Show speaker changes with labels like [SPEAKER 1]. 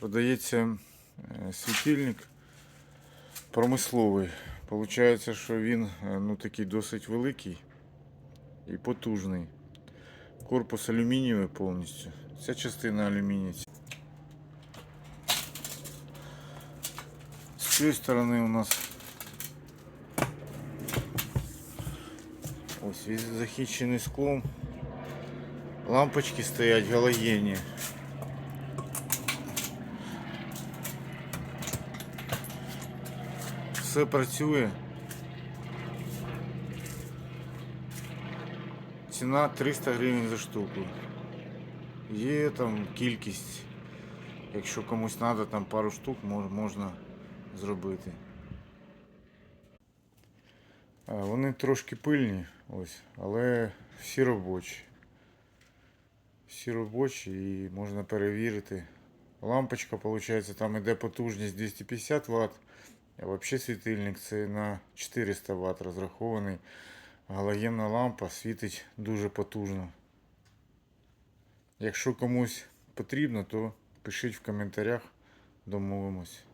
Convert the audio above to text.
[SPEAKER 1] Продається е, світильник промисловий. Получається, що він е, ну, такий досить великий і потужний. Корпус алюмінієвий повністю. Ця частина алюмінія. З цієї сторони у нас ось захищений склом. Лампочки стоять галогенні. Все працює. Ціна 300 гривень за штуку. Є там кількість. Якщо комусь треба, там пару штук можна зробити. Вони трошки пильні, ось, але всі робочі. Всі робочі і можна перевірити. Лампочка, виходить, там іде потужність 250 Вт, взагалі світильник це на 400 Вт розрахований. Галогенна лампа світить дуже потужно. Якщо комусь потрібно, то пишіть в коментарях, домовимось.